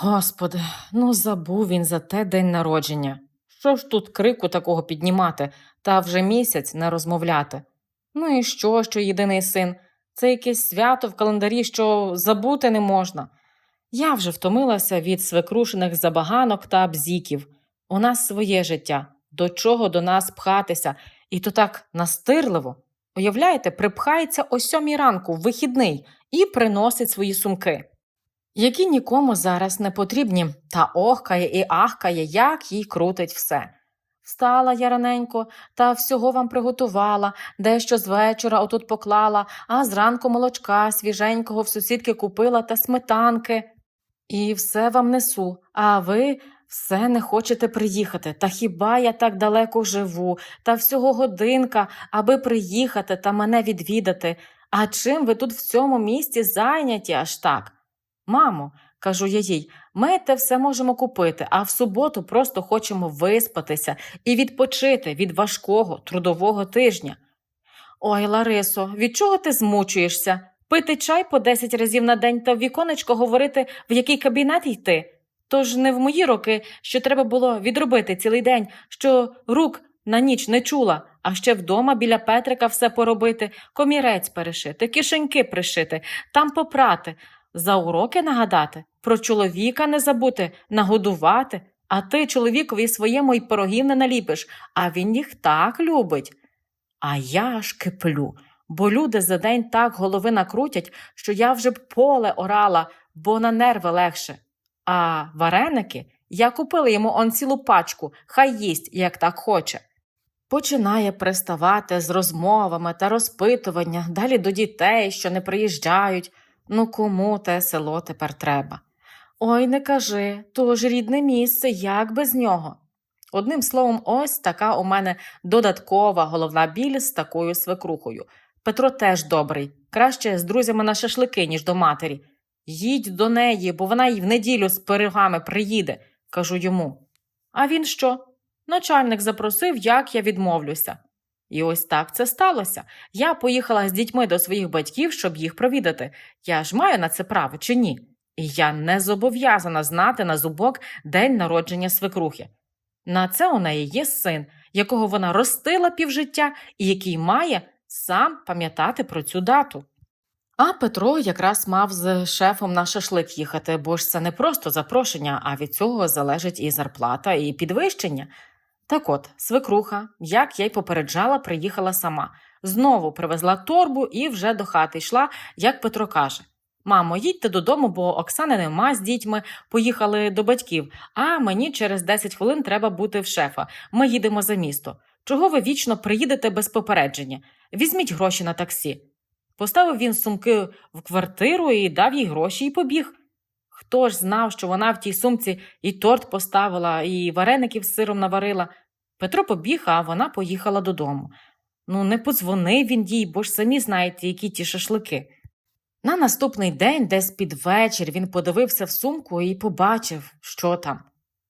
Господи, ну забув він за те день народження. Що ж тут крику такого піднімати, та вже місяць не розмовляти? Ну і що, що єдиний син? Це якесь свято в календарі, що забути не можна. Я вже втомилася від свекрушених забаганок та бзіків. У нас своє життя. До чого до нас пхатися? І то так настирливо. Уявляєте, припхається о сьомій ранку в вихідний і приносить свої сумки, які нікому зараз не потрібні, та охкає і ахкає, як їй крутить все. Встала я раненько та всього вам приготувала, дещо з вечора отут поклала, а зранку молочка свіженького в сусідки купила та сметанки. І все вам несу, а ви все не хочете приїхати. Та хіба я так далеко живу, та всього годинка, аби приїхати та мене відвідати. А чим ви тут в цьому місті зайняті аж так? Мамо, кажу я їй, ми те все можемо купити, а в суботу просто хочемо виспатися і відпочити від важкого трудового тижня. Ой, Ларисо, від чого ти змучуєшся? Пити чай по 10 разів на день та в віконечко говорити, в який кабінет йти? Тож не в мої роки, що треба було відробити цілий день, що рук на ніч не чула, а ще вдома біля Петрика все поробити, комірець перешити, кишеньки пришити, там попрати, за уроки нагадати, про чоловіка не забути, нагодувати, а ти чоловікові своєму й пирогів не наліпиш, а він їх так любить. А я ж киплю, бо люди за день так голови накрутять, що я вже б поле орала, бо на нерви легше. А вареники я купила йому он цілу пачку, хай їсть, як так хоче. Починає приставати з розмовами та розпитування далі до дітей, що не приїжджають. Ну кому те село тепер треба? Ой, не кажи, то ж рідне місце, як без нього. Одним словом, ось така у мене додаткова головна біль з такою свекрухою. Петро теж добрий, краще з друзями на шашлики, ніж до матері. Їдь до неї, бо вона й в неділю з пирогами приїде, кажу йому. А він що? Начальник запросив, як я відмовлюся. І ось так це сталося. Я поїхала з дітьми до своїх батьків, щоб їх провідати. Я ж маю на це право чи ні? І я не зобов'язана знати на зубок день народження свекрухи. На це у неї є син, якого вона ростила півжиття і який має сам пам'ятати про цю дату. А Петро якраз мав з шефом на шашлик їхати, бо ж це не просто запрошення, а від цього залежить і зарплата, і підвищення. Так от, свекруха, як я й попереджала, приїхала сама. Знову привезла торбу і вже до хати йшла, як Петро каже. Мамо, їдьте додому, бо Оксани нема з дітьми, поїхали до батьків, а мені через 10 хвилин треба бути в шефа. Ми їдемо за місто. Чого ви вічно приїдете без попередження? Візьміть гроші на таксі. Поставив він сумки в квартиру і дав їй гроші і побіг. Хто ж знав, що вона в тій сумці і торт поставила, і вареників з сиром наварила. Петро побіг, а вона поїхала додому. Ну, не подзвонив він їй, бо ж самі знаєте, які ті шашлики. На наступний день, десь під вечір, він подивився в сумку і побачив, що там.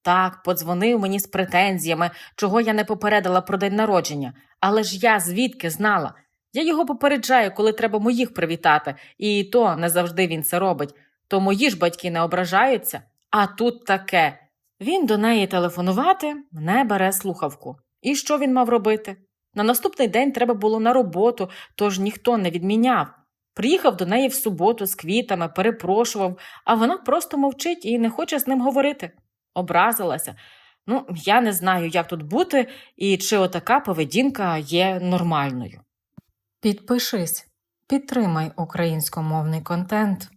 Так, подзвонив мені з претензіями, чого я не попередила про день народження. Але ж я звідки знала? Я його попереджаю, коли треба моїх привітати, і то не завжди він це робить. То мої ж батьки не ображаються, а тут таке. Він до неї телефонувати не бере слухавку. І що він мав робити? На наступний день треба було на роботу, тож ніхто не відміняв. Приїхав до неї в суботу з квітами, перепрошував, а вона просто мовчить і не хоче з ним говорити. Образилася. Ну, я не знаю, як тут бути і чи отака поведінка є нормальною. Підпишись, підтримай українськомовний контент.